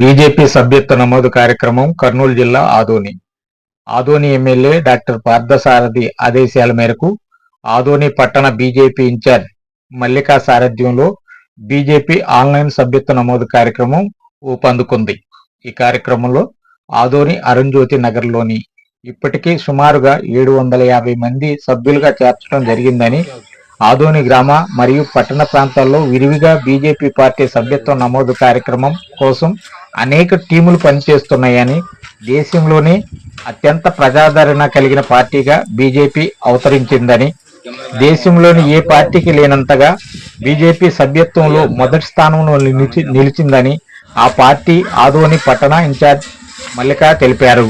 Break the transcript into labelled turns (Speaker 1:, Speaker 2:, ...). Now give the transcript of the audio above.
Speaker 1: BJP సభ్యత్వ నమోదు కార్యక్రమం కర్నూలు జిల్లా ఆదోని. ఆదోని ఎమ్మెల్యే డాక్టర్ పార్థసారథి ఆదేశాల మేరకు ఆదోని పట్టణ బీజేపీ ఇన్ఛార్జ్ మల్లికా సారథ్యంలో బీజేపీ ఆన్లైన్ సభ్యత్వ నమోదు కార్యక్రమం ఊపందుకుంది. ఈ కార్యక్రమంలో ఆదోని అరుణ్జ్యోతి నగర్లోని ఇప్పటికీ సుమారుగా ఏడు వందల యాభై మంది సభ్యులుగా చేర్చడం జరిగిందని ఆదోని గ్రామ మరియు పట్టణ ప్రాంతాల్లో విరివిగా బీజేపీ పార్టీ సభ్యత్వ నమోదు కార్యక్రమం కోసం అనేక టీములు పనిచేస్తున్నాయని దేశంలోనే అత్యంత ప్రజాదరణ కలిగిన పార్టీగా బీజేపీ అవతరించిందని దేశంలోని ఏ పార్టీకి లేనంతగా బీజేపీ సభ్యత్వంలో మొదటి స్థానంలో నిలిచి నిలిచిందని ఆ పార్టీ ఆదోని పట్టణ ఇన్ఛార్జ్ మల్లిక తెలిపారు.